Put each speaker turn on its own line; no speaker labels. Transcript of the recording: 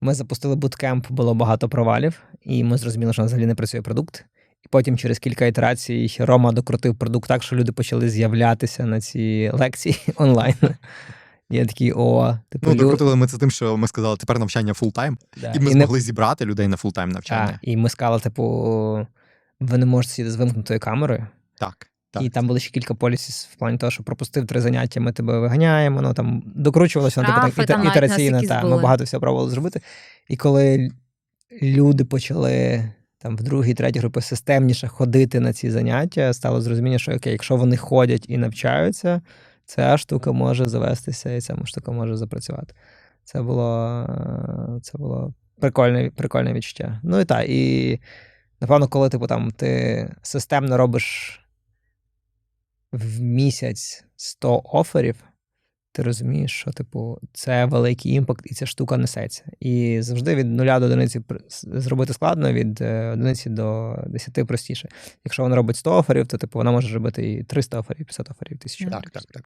Ми запустили буткемп, було багато провалів, і ми зрозуміли, що взагалі не працює продукт. І потім через кілька ітерацій Рома докрутив продукт так, що люди почали з'являтися на ці лекції онлайн. Я такий, о, типу,
Ну, докрутили ми це тим, що ми сказали, тепер навчання фултайм,
да.
і ми
І не-
змогли зібрати людей на фултайм
А,
навчання.
і ми сказали, типу, ви не можете сидіти з вимкнутою камерою.
Так. Так.
І там були ще кілька полісів в плані того, що пропустив три заняття, ми тебе виганяємо. Ну там докручувалося, воно типу
Штрафи
так
там
ітераційно. Та, ми багато всього пробували зробити. І коли люди почали там в другій, третій групи системніше ходити на ці заняття, стало зрозуміння, що окей, якщо вони ходять і навчаються, ця штука може завестися, і ця штука може запрацювати. Це було, це було прикольне, прикольне відчуття. Ну і так, і напевно, коли типу, там, ти системно робиш в місяць 100 оферів, ти розумієш, що типу це великий імпакт, і ця штука несеться. І завжди від нуля до одиниці зробити складно, від е, одиниці до 10 простіше. Якщо вона робить 100 оферів, то типу вона може робити і 300 оферів, 500 оферів, 1000
оферів.
Так, так, так.